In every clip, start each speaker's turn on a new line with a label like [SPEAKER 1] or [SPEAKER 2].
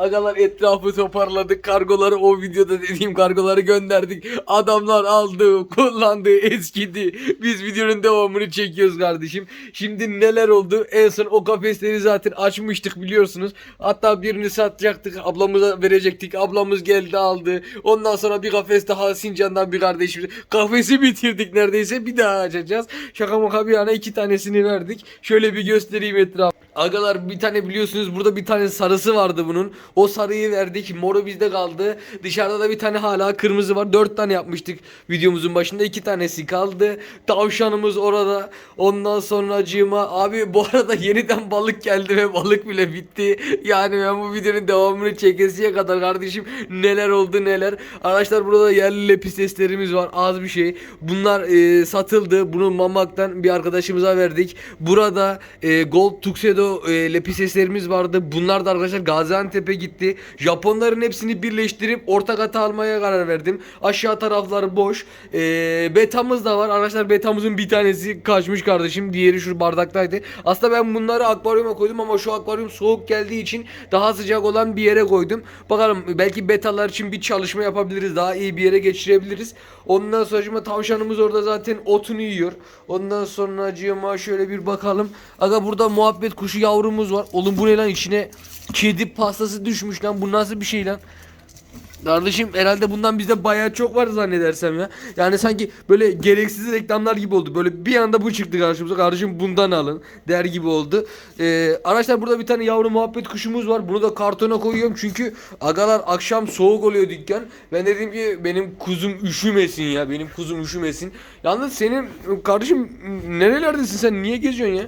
[SPEAKER 1] Agalar etrafı toparladık. Kargoları o videoda dediğim kargoları gönderdik. Adamlar aldı, kullandı, eskidi. Biz videonun devamını çekiyoruz kardeşim. Şimdi neler oldu? En son o kafesleri zaten açmıştık biliyorsunuz. Hatta birini satacaktık. Ablamıza verecektik. Ablamız geldi aldı. Ondan sonra bir kafes daha Sincan'dan bir kardeşimiz. Kafesi bitirdik neredeyse. Bir daha açacağız. Şaka maka bir yana iki tanesini verdik. Şöyle bir göstereyim etraf. Agalar bir tane biliyorsunuz burada bir tane sarısı vardı bunun. O sarıyı verdik. Moru bizde kaldı. Dışarıda da bir tane hala kırmızı var. Dört tane yapmıştık videomuzun başında. iki tanesi kaldı. Tavşanımız orada. Ondan sonra abi bu arada yeniden balık geldi ve balık bile bitti. Yani ben bu videonun devamını çekesiye kadar kardeşim neler oldu neler. Arkadaşlar burada yerli lepiseslerimiz var. Az bir şey. Bunlar e, satıldı. Bunu Mamak'tan bir arkadaşımıza verdik. Burada e, Gold Tuxedo e, lepiseslerimiz vardı. Bunlar da arkadaşlar Gaziantep'e gitti. Japonların hepsini birleştirip ortak hata almaya karar verdim. Aşağı taraflar boş. E, betamız da var. Arkadaşlar betamızın bir tanesi kaçmış kardeşim. Diğeri şu bardaktaydı. Aslında ben bunları akvaryuma koydum ama şu akvaryum soğuk geldiği için daha sıcak olan bir yere koydum. Bakalım belki betalar için bir çalışma yapabiliriz. Daha iyi bir yere geçirebiliriz. Ondan sonra tavşanımız orada zaten otunu yiyor. Ondan sonra şöyle bir bakalım. Aga burada muhabbet kuşu yavrumuz var. Oğlum bu ne lan içine kedi pastası düşmüş lan. Bu nasıl bir şey lan? Kardeşim herhalde bundan bizde bayağı çok var zannedersem ya. Yani sanki böyle gereksiz reklamlar gibi oldu. Böyle bir anda bu çıktı karşımıza. Kardeşim bundan alın der gibi oldu. Ee, arkadaşlar burada bir tane yavru muhabbet kuşumuz var. Bunu da kartona koyuyorum çünkü agalar akşam soğuk oluyor dükkan. Ben dedim ki benim kuzum üşümesin ya. Benim kuzum üşümesin. Yalnız senin kardeşim nerelerdesin sen? Niye geziyorsun ya?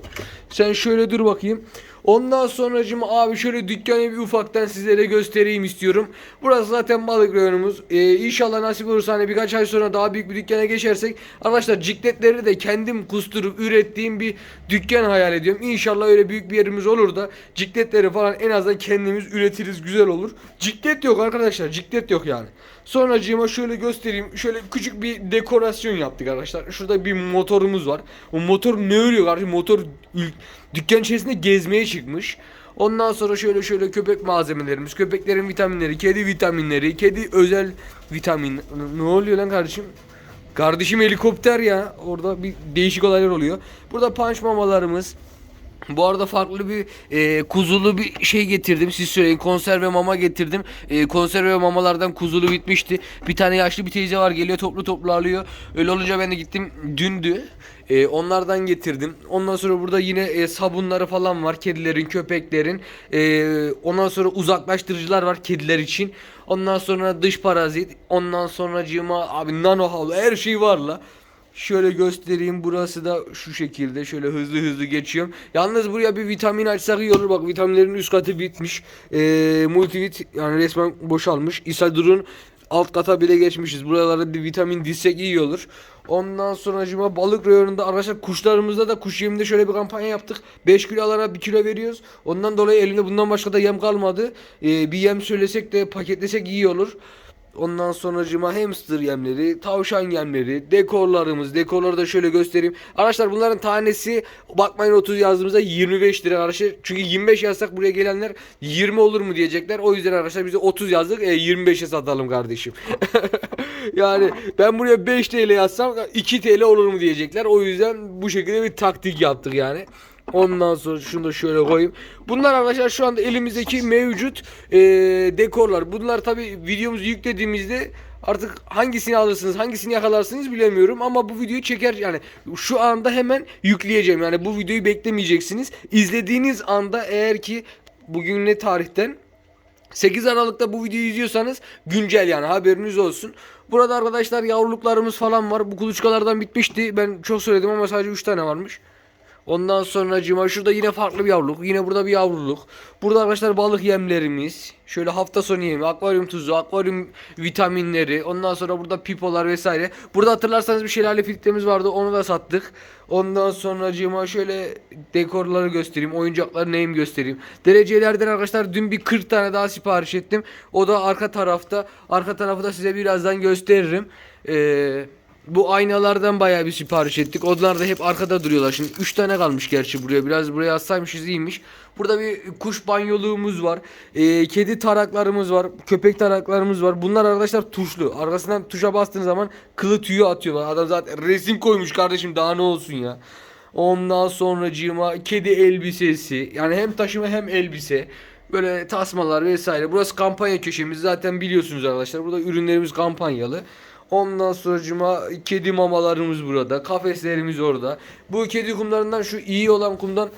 [SPEAKER 1] Sen şöyle dur bakayım. Ondan sonracım abi şöyle dükkanı bir ufaktan sizlere göstereyim istiyorum. Burası zaten balık reyonumuz. Ee, inşallah nasip olursa hani birkaç ay sonra daha büyük bir dükkana geçersek arkadaşlar cikletleri de kendim kusturup ürettiğim bir dükkan hayal ediyorum. İnşallah öyle büyük bir yerimiz olur da cikletleri falan en azından kendimiz üretiriz güzel olur. Ciklet yok arkadaşlar ciklet yok yani. Sonracığıma şöyle göstereyim. Şöyle küçük bir dekorasyon yaptık arkadaşlar. Şurada bir motorumuz var. O motor ne örüyor kardeşim? Motor dükkan içerisinde gezmeye çıkmış. Ondan sonra şöyle şöyle köpek malzemelerimiz, köpeklerin vitaminleri, kedi vitaminleri, kedi özel vitamin. Ne oluyor lan kardeşim? Kardeşim helikopter ya. Orada bir değişik olaylar oluyor. Burada punch mamalarımız, bu arada farklı bir e, kuzulu bir şey getirdim. Siz söyleyin konserve mama getirdim. E, konserve mamalardan kuzulu bitmişti. Bir tane yaşlı bir teyze var geliyor toplu toplu alıyor. Öyle olunca ben de gittim dündü. E, onlardan getirdim. Ondan sonra burada yine e, sabunları falan var. Kedilerin, köpeklerin. E, ondan sonra uzaklaştırıcılar var kediler için. Ondan sonra dış parazit. Ondan sonra cima abi nano havlu her şey var la. Şöyle göstereyim burası da şu şekilde şöyle hızlı hızlı geçiyorum. Yalnız buraya bir vitamin açsak iyi olur. Bak vitaminlerin üst katı bitmiş. Ee, multivit yani resmen boşalmış. İsadur'un alt kata bile geçmişiz. Buralara bir vitamin dizsek iyi olur. Ondan sonra cuma balık reyonunda arkadaşlar kuşlarımızda da kuş yeminde şöyle bir kampanya yaptık. 5 kilo alana 1 kilo veriyoruz. Ondan dolayı elimde bundan başka da yem kalmadı. Ee, bir yem söylesek de paketlesek iyi olur. Ondan sonracıma hamster yemleri, tavşan yemleri, dekorlarımız. Dekorları da şöyle göstereyim. Arkadaşlar bunların tanesi bakmayın 30 yazdığımızda 25 lira arkadaşlar. Çünkü 25 yazsak buraya gelenler 20 olur mu diyecekler. O yüzden arkadaşlar biz de 30 yazdık. E, 25'e satalım kardeşim. yani ben buraya 5 TL yazsam 2 TL olur mu diyecekler. O yüzden bu şekilde bir taktik yaptık yani. Ondan sonra şunu da şöyle koyayım. Bunlar arkadaşlar şu anda elimizdeki mevcut e, dekorlar. Bunlar tabi videomuzu yüklediğimizde artık hangisini alırsınız, hangisini yakalarsınız bilemiyorum ama bu videoyu çeker yani şu anda hemen yükleyeceğim. Yani bu videoyu beklemeyeceksiniz. İzlediğiniz anda eğer ki bugün ne tarihten 8 Aralık'ta bu videoyu izliyorsanız güncel yani haberiniz olsun. Burada arkadaşlar yavruluklarımız falan var. Bu kuluçkalardan bitmişti. Ben çok söyledim ama sadece 3 tane varmış. Ondan sonra cima şurada yine farklı bir yavruluk. Yine burada bir yavruluk. Burada arkadaşlar balık yemlerimiz. Şöyle hafta sonu yemi, akvaryum tuzu, akvaryum vitaminleri. Ondan sonra burada pipolar vesaire. Burada hatırlarsanız bir şelale filtremiz vardı. Onu da sattık. Ondan sonra cima şöyle dekorları göstereyim. Oyuncakları neyim göstereyim. Derecelerden arkadaşlar dün bir 40 tane daha sipariş ettim. O da arka tarafta. Arka tarafı da size birazdan gösteririm. Eee Bu aynalardan bayağı bir sipariş ettik. Onlar da hep arkada duruyorlar. Şimdi 3 tane kalmış gerçi buraya. Biraz buraya atsaymışız iyiymiş. Burada bir kuş banyoluğumuz var. Ee, kedi taraklarımız var. Köpek taraklarımız var. Bunlar arkadaşlar tuşlu. Arkasından tuşa bastığın zaman kılı tüyü atıyorlar. Adam zaten resim koymuş kardeşim daha ne olsun ya. Ondan sonracığıma kedi elbisesi. Yani hem taşıma hem elbise. Böyle tasmalar vesaire. Burası kampanya köşemiz. Zaten biliyorsunuz arkadaşlar. Burada ürünlerimiz kampanyalı. Ondan sonracıma kedi mamalarımız burada. Kafeslerimiz orada. Bu kedi kumlarından şu iyi olan kumdan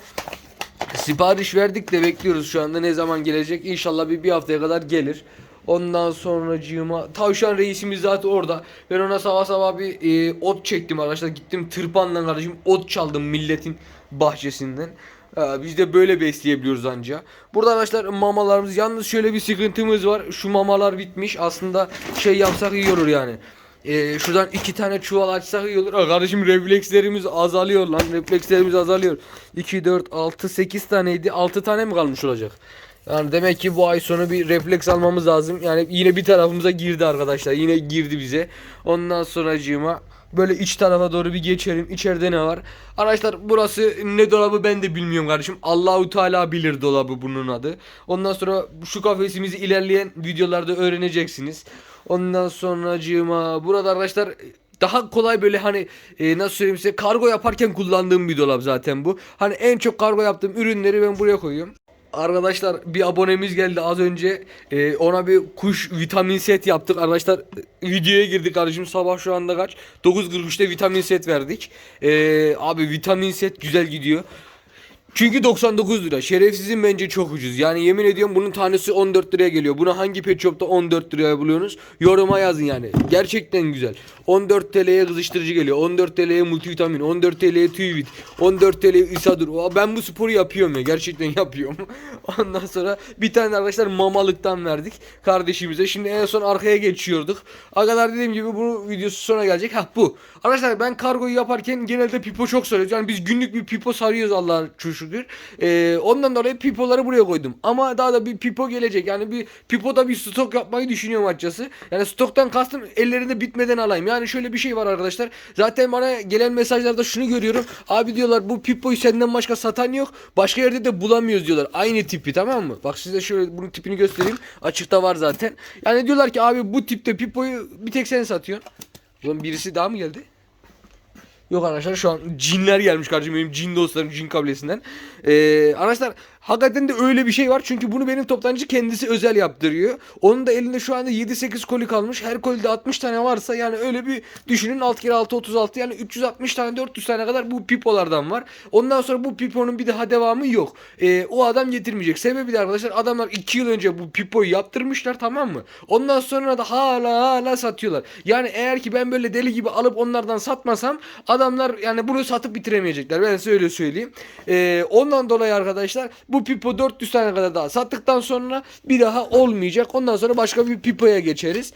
[SPEAKER 1] sipariş verdik de bekliyoruz şu anda. Ne zaman gelecek? İnşallah bir, bir haftaya kadar gelir. Ondan sonracığıma tavşan reisimiz zaten orada. Ben ona sabah sabah bir e, ot çektim arkadaşlar. Gittim tırpanla kardeşim ot çaldım milletin bahçesinden. Ee, biz de böyle besleyebiliyoruz anca. Burada arkadaşlar mamalarımız yalnız şöyle bir sıkıntımız var. Şu mamalar bitmiş. Aslında şey yapsak iyi olur yani. Ee, şuradan iki tane çuval açsak iyi olur. Aa, kardeşim reflekslerimiz azalıyor lan. Reflekslerimiz azalıyor. 2, 4, 6, 8 taneydi. 6 tane mi kalmış olacak? Yani demek ki bu ay sonu bir refleks almamız lazım. Yani yine bir tarafımıza girdi arkadaşlar. Yine girdi bize. Ondan sonracığıma böyle iç tarafa doğru bir geçelim. İçeride ne var? Arkadaşlar burası ne dolabı ben de bilmiyorum kardeşim. Allahu Teala bilir dolabı bunun adı. Ondan sonra şu kafesimizi ilerleyen videolarda öğreneceksiniz. Ondan sonracığıma burada arkadaşlar daha kolay böyle hani e, nasıl söyleyeyim size kargo yaparken kullandığım bir dolap zaten bu. Hani en çok kargo yaptığım ürünleri ben buraya koyuyorum. Arkadaşlar bir abonemiz geldi az önce. Ee, ona bir kuş vitamin set yaptık. Arkadaşlar videoya girdik kardeşim sabah şu anda kaç? 9.43'te vitamin set verdik. Ee, abi vitamin set güzel gidiyor. Çünkü 99 lira. Şerefsizin bence çok ucuz. Yani yemin ediyorum bunun tanesi 14 liraya geliyor. Bunu hangi pet shop'ta 14 liraya buluyorsunuz? Yoruma yazın yani. Gerçekten güzel. 14 TL'ye kızıştırıcı geliyor. 14 TL'ye multivitamin. 14 TL'ye tüyvit. 14 TL'ye isadur. Ben bu sporu yapıyorum ya. Gerçekten yapıyorum. Ondan sonra bir tane arkadaşlar mamalıktan verdik kardeşimize. Şimdi en son arkaya geçiyorduk. Arkadaşlar dediğim gibi bu videosu sonra gelecek. Ha bu. Arkadaşlar ben kargoyu yaparken genelde pipo çok sarıyoruz. Yani biz günlük bir pipo sarıyoruz Allah'a çok şükür. Ee, ondan dolayı pipoları buraya koydum. Ama daha da bir pipo gelecek. Yani bir pipoda bir stok yapmayı düşünüyorum açıkçası. Yani stoktan kastım ellerinde bitmeden alayım. Yani şöyle bir şey var arkadaşlar. Zaten bana gelen mesajlarda şunu görüyorum. Abi diyorlar bu pipoyu senden başka satan yok. Başka yerde de bulamıyoruz diyorlar. Aynı tipi tamam mı? Bak size şöyle bunun tipini göstereyim. Açıkta var zaten. Yani diyorlar ki abi bu tipte pipoyu bir tek sen satıyorsun. Ulan birisi daha mı geldi? Yok arkadaşlar şu an cinler gelmiş kardeşim benim cin dostlarım cin kabilesinden. Ee, arkadaşlar hakikaten de öyle bir şey var çünkü bunu benim toptancı kendisi özel yaptırıyor. Onun da elinde şu anda 7-8 koli kalmış. Her kolide 60 tane varsa yani öyle bir düşünün 6 kere 6 36 yani 360 tane 400 tane kadar bu pipolardan var. Ondan sonra bu piponun bir daha devamı yok. Ee, o adam getirmeyecek. Sebebi de arkadaşlar adamlar 2 yıl önce bu pipoyu yaptırmışlar tamam mı? Ondan sonra da hala hala satıyorlar. Yani eğer ki ben böyle deli gibi alıp onlardan satmasam adamlar yani bunu satıp bitiremeyecekler. Ben size öyle söyleyeyim. Ee, ondan dolayı arkadaşlar bu pipo 400 tane kadar daha sattıktan sonra bir daha olmayacak. Ondan sonra başka bir pipoya geçeriz.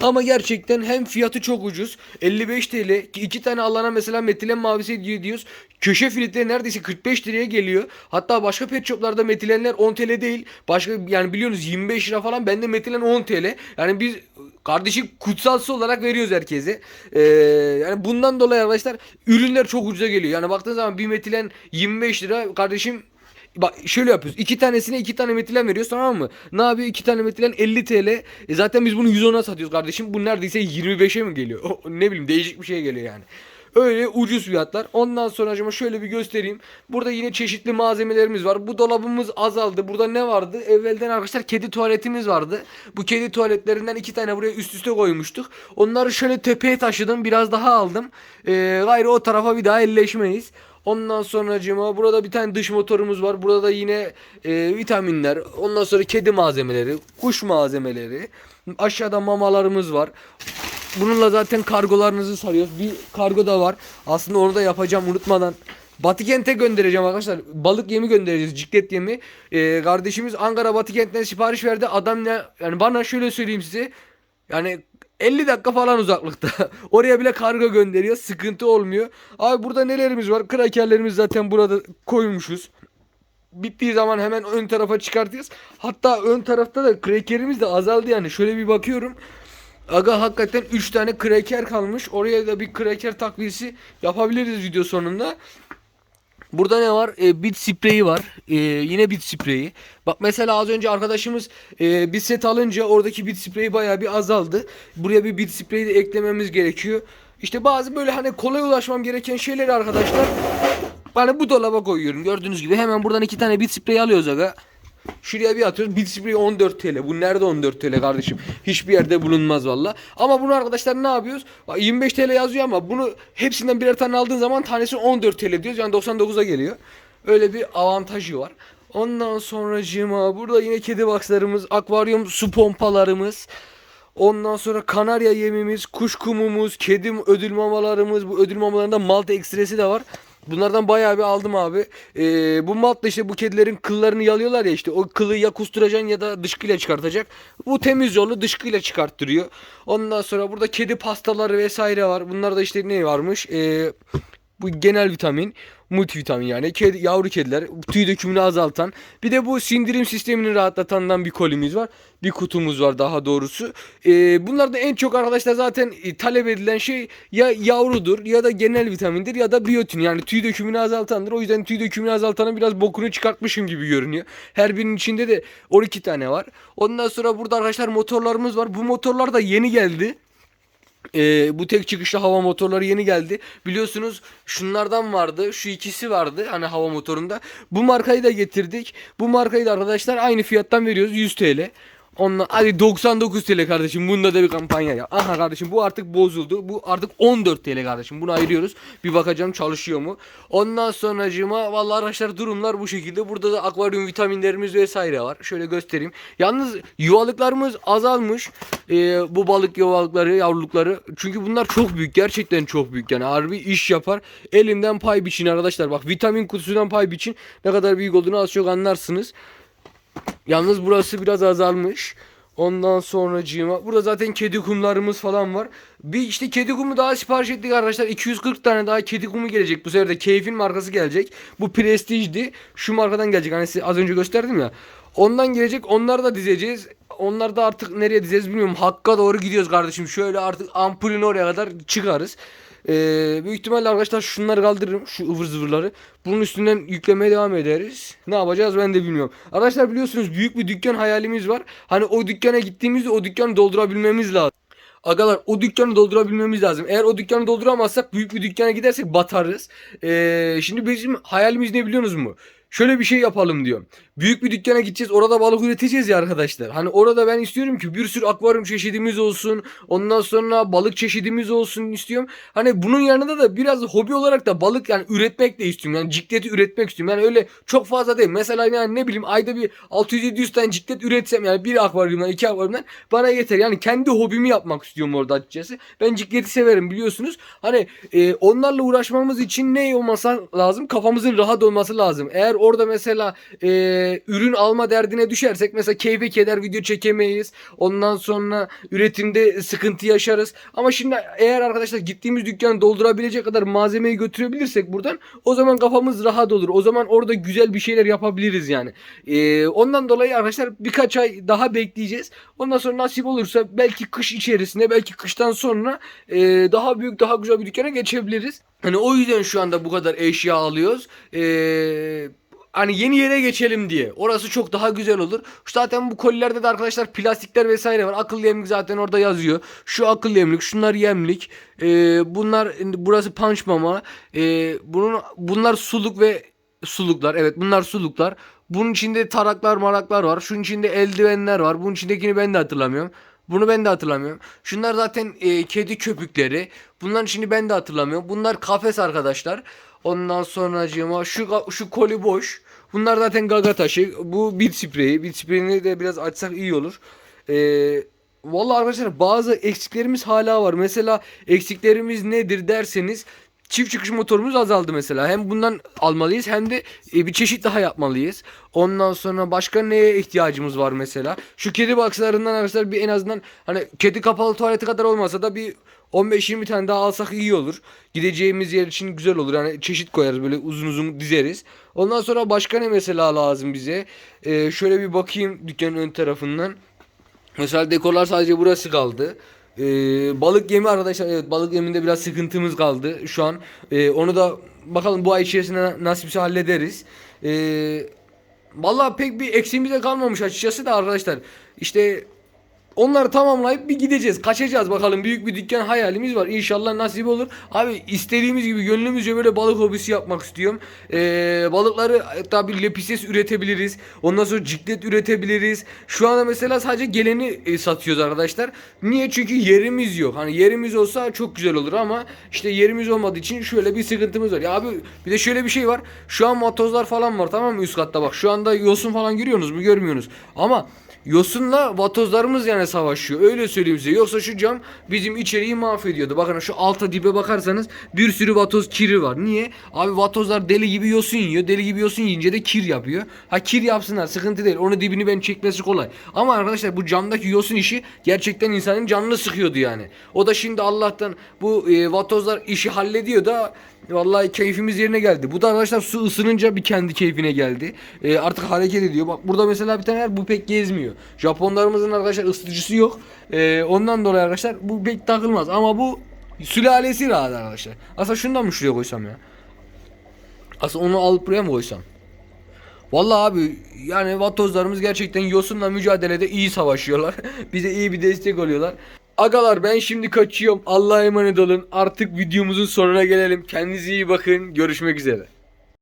[SPEAKER 1] Ama gerçekten hem fiyatı çok ucuz. 55 TL. ki iki tane alana mesela metilen mavisi diyor diyoruz. Köşe filtreleri neredeyse 45 liraya geliyor. Hatta başka pet shoplarda metilenler 10 TL değil. Başka yani biliyorsunuz 25 lira falan. Bende metilen 10 TL. Yani biz kardeşim kutsalsı olarak veriyoruz herkese. Ee, yani bundan dolayı arkadaşlar ürünler çok ucuza geliyor. Yani baktığınız zaman bir metilen 25 lira kardeşim Bak şöyle yapıyoruz. iki tanesine iki tane metilen veriyoruz tamam mı? Ne yapıyor? iki tane metilen 50 TL. E zaten biz bunu 110'a satıyoruz kardeşim. Bu neredeyse 25'e mi geliyor? Ne bileyim değişik bir şey geliyor yani. Öyle ucuz fiyatlar. Ondan sonra acaba şöyle bir göstereyim. Burada yine çeşitli malzemelerimiz var. Bu dolabımız azaldı. Burada ne vardı? Evvelden arkadaşlar kedi tuvaletimiz vardı. Bu kedi tuvaletlerinden iki tane buraya üst üste koymuştuk. Onları şöyle tepeye taşıdım. Biraz daha aldım. Ee, gayrı o tarafa bir daha elleşmeyiz. Ondan sonra burada bir tane dış motorumuz var. Burada da yine e, vitaminler. Ondan sonra kedi malzemeleri, kuş malzemeleri. Aşağıda mamalarımız var. Bununla zaten kargolarınızı sarıyoruz. Bir kargo da var. Aslında onu da yapacağım unutmadan. Batıkent'e göndereceğim arkadaşlar. Balık yemi göndereceğiz. Ciklet yemi. Ee, kardeşimiz Ankara Batıkent'ten sipariş verdi. Adam ne yani bana şöyle söyleyeyim size. Yani 50 dakika falan uzaklıkta. Oraya bile kargo gönderiyor. Sıkıntı olmuyor. Abi burada nelerimiz var? Krakerlerimiz zaten burada koymuşuz. Bittiği zaman hemen ön tarafa çıkartıyoruz. Hatta ön tarafta da krakerimiz de azaldı yani. Şöyle bir bakıyorum. Aga hakikaten 3 tane kraker kalmış. Oraya da bir kraker takviyesi yapabiliriz video sonunda. Burada ne var? E, bit spreyi var. E, yine bit spreyi. Bak mesela az önce arkadaşımız e, bir set alınca oradaki bit spreyi bayağı bir azaldı. Buraya bir bit spreyi de eklememiz gerekiyor. İşte bazı böyle hani kolay ulaşmam gereken şeyleri arkadaşlar hani bu dolaba koyuyorum. Gördüğünüz gibi hemen buradan iki tane bit spreyi alıyoruz aga. Şuraya bir atıyoruz. Bit spreyi 14 TL. Bu nerede 14 TL kardeşim? Hiçbir yerde bulunmaz valla. Ama bunu arkadaşlar ne yapıyoruz? Bak 25 TL yazıyor ama bunu hepsinden birer tane aldığın zaman tanesi 14 TL diyoruz. Yani 99'a geliyor. Öyle bir avantajı var. Ondan sonracığıma burada yine kedi boxlarımız, akvaryum su pompalarımız. Ondan sonra kanarya yemimiz, kuş kumumuz, kedi ödül mamalarımız. Bu ödül mamalarında Malta ekstresi de var. Bunlardan bayağı bir aldım abi. Ee, bu malt da işte bu kedilerin kıllarını yalıyorlar ya işte o kılı ya kusturacaksın ya da dışkıyla çıkartacak. Bu temiz yolu dışkıyla çıkarttırıyor. Ondan sonra burada kedi pastaları vesaire var. Bunlar da işte ne varmış? Ee, bu genel vitamin, multivitamin yani. Kedi, yavru kediler, tüy dökümünü azaltan. Bir de bu sindirim sistemini rahatlatandan bir kolimiz var. Bir kutumuz var daha doğrusu. Ee, bunlar da en çok arkadaşlar zaten e, talep edilen şey ya yavrudur ya da genel vitamindir ya da biyotin. Yani tüy dökümünü azaltandır. O yüzden tüy dökümünü azaltanın biraz bokunu çıkartmışım gibi görünüyor. Her birinin içinde de 12 tane var. Ondan sonra burada arkadaşlar motorlarımız var. Bu motorlar da yeni geldi. Ee, bu tek çıkışlı hava motorları yeni geldi. Biliyorsunuz şunlardan vardı. Şu ikisi vardı hani hava motorunda. Bu markayı da getirdik. Bu markayı da arkadaşlar aynı fiyattan veriyoruz 100 TL. Onunla hadi 99 TL kardeşim. Bunda da bir kampanya ya. Aha kardeşim bu artık bozuldu. Bu artık 14 TL kardeşim. Bunu ayırıyoruz. Bir bakacağım çalışıyor mu. Ondan sonracığıma vallahi arkadaşlar durumlar bu şekilde. Burada da akvaryum vitaminlerimiz vesaire var. Şöyle göstereyim. Yalnız yuvalıklarımız azalmış. Ee, bu balık yuvalıkları, yavrulukları. Çünkü bunlar çok büyük. Gerçekten çok büyük. Yani harbi iş yapar. Elimden pay biçin arkadaşlar. Bak vitamin kutusundan pay biçin. Ne kadar büyük olduğunu az çok anlarsınız. Yalnız burası biraz azalmış. Ondan sonracığıma burada zaten kedi kumlarımız falan var. Bir işte kedi kumu daha sipariş ettik arkadaşlar. 240 tane daha kedi kumu gelecek. Bu sefer de Keyfin markası gelecek. Bu prestijdi. Şu markadan gelecek. Hani size az önce gösterdim ya. Ondan gelecek. Onları da dizeceğiz. Onlar da artık nereye dizeceğiz bilmiyorum. Hakka doğru gidiyoruz kardeşim. Şöyle artık ampulün oraya kadar çıkarız. Ee, büyük ihtimalle arkadaşlar şunları kaldırırım. Şu ıvır zıvırları. Bunun üstünden yüklemeye devam ederiz. Ne yapacağız ben de bilmiyorum. Arkadaşlar biliyorsunuz büyük bir dükkan hayalimiz var. Hani o dükkana gittiğimizde o dükkanı doldurabilmemiz lazım. Agalar o dükkanı doldurabilmemiz lazım. Eğer o dükkanı dolduramazsak büyük bir dükkana gidersek batarız. Ee, şimdi bizim hayalimiz ne biliyorsunuz mu? Şöyle bir şey yapalım diyorum. Büyük bir dükkana gideceğiz. Orada balık üreteceğiz ya arkadaşlar. Hani orada ben istiyorum ki bir sürü akvaryum çeşidimiz olsun. Ondan sonra balık çeşidimiz olsun istiyorum. Hani bunun yanında da biraz hobi olarak da balık yani üretmek de istiyorum. Yani cikleti üretmek istiyorum. Yani öyle çok fazla değil. Mesela yani ne bileyim ayda bir 600-700 tane ciklet üretsem yani bir akvaryumdan iki akvaryumdan bana yeter. Yani kendi hobimi yapmak istiyorum orada açıkçası. Ben cikleti severim biliyorsunuz. Hani e, onlarla uğraşmamız için ne olmasa lazım? Kafamızın rahat olması lazım. Eğer orada mesela ürün alma derdine düşersek mesela keyfe keder video çekemeyiz. Ondan sonra üretimde sıkıntı yaşarız. Ama şimdi eğer arkadaşlar gittiğimiz dükkanı doldurabilecek kadar malzemeyi götürebilirsek buradan o zaman kafamız rahat olur. O zaman orada güzel bir şeyler yapabiliriz yani. E, ondan dolayı arkadaşlar birkaç ay daha bekleyeceğiz. Ondan sonra nasip olursa belki kış içerisinde belki kıştan sonra e, daha büyük daha güzel bir dükkana geçebiliriz. Hani o yüzden şu anda bu kadar eşya alıyoruz. Eee hani yeni yere geçelim diye. Orası çok daha güzel olur. Zaten bu kolilerde de arkadaşlar plastikler vesaire var. Akıllı yemlik zaten orada yazıyor. Şu akıllı yemlik, şunlar yemlik. Ee, bunlar burası punch mama. Ee, bunun bunlar suluk ve suluklar. Evet bunlar suluklar. Bunun içinde taraklar maraklar var. Şunun içinde eldivenler var. Bunun içindekini ben de hatırlamıyorum. Bunu ben de hatırlamıyorum. Şunlar zaten e, kedi köpükleri. Bunların içini ben de hatırlamıyorum. Bunlar kafes arkadaşlar. Ondan sonracığıma şu şu koli boş. Bunlar zaten gaga taşı. Bu bit spreyi. Bit spreyini de biraz açsak iyi olur. Ee, Vallahi arkadaşlar bazı eksiklerimiz hala var. Mesela eksiklerimiz nedir derseniz çift çıkış motorumuz azaldı mesela. Hem bundan almalıyız hem de e, bir çeşit daha yapmalıyız. Ondan sonra başka neye ihtiyacımız var mesela? Şu kedi boxlarından arkadaşlar bir en azından hani kedi kapalı tuvaleti kadar olmasa da bir 15-20 tane daha alsak iyi olur. Gideceğimiz yer için güzel olur. Yani çeşit koyarız böyle uzun uzun dizeriz. Ondan sonra başka ne mesela lazım bize? Ee, şöyle bir bakayım dükkanın ön tarafından. Mesela dekorlar sadece burası kaldı. Ee, balık yemi arkadaşlar evet balık yeminde biraz sıkıntımız kaldı şu an. Ee, onu da bakalım bu ay içerisinde nasipse hallederiz. Ee, Vallahi pek bir eksiğimiz de kalmamış açıkçası da arkadaşlar. İşte Onları tamamlayıp bir gideceğiz. Kaçacağız bakalım. Büyük bir dükkan hayalimiz var. İnşallah nasip olur. Abi istediğimiz gibi gönlümüzce böyle balık hobisi yapmak istiyorum. Ee, balıkları hatta bir lepises üretebiliriz. Ondan sonra ciklet üretebiliriz. Şu anda mesela sadece geleni e, satıyoruz arkadaşlar. Niye? Çünkü yerimiz yok. Hani yerimiz olsa çok güzel olur ama işte yerimiz olmadığı için şöyle bir sıkıntımız var. Ya abi bir de şöyle bir şey var. Şu an matozlar falan var tamam mı üst katta bak. Şu anda yosun falan görüyorsunuz mu? Görmüyorsunuz. Ama Yosunla vatozlarımız yani savaşıyor. Öyle söyleyeyim size. Yoksa şu cam bizim içeriği mahvediyordu. Bakın şu alta dibe bakarsanız bir sürü vatoz kiri var. Niye? Abi vatozlar deli gibi yosun yiyor. Deli gibi yosun yiyince de kir yapıyor. Ha kir yapsınlar sıkıntı değil. Onu dibini ben çekmesi kolay. Ama arkadaşlar bu camdaki yosun işi gerçekten insanın canını sıkıyordu yani. O da şimdi Allah'tan bu e, vatozlar işi hallediyor da Vallahi keyfimiz yerine geldi. Bu da arkadaşlar su ısınınca bir kendi keyfine geldi. Ee, artık hareket ediyor. Bak burada mesela bir tane yer bu pek gezmiyor. Japonlarımızın arkadaşlar ısıtıcısı yok. Ee, ondan dolayı arkadaşlar bu pek takılmaz. Ama bu sülalesi rahat arkadaşlar. Aslında şundan mı şuraya koysam ya? Aslında onu alıp buraya mı koysam? Vallahi abi yani vatozlarımız gerçekten yosunla mücadelede iyi savaşıyorlar. Bize iyi bir destek oluyorlar. Agalar ben şimdi kaçıyorum. Allah'a emanet olun. Artık videomuzun sonuna gelelim. Kendinize iyi bakın. Görüşmek üzere.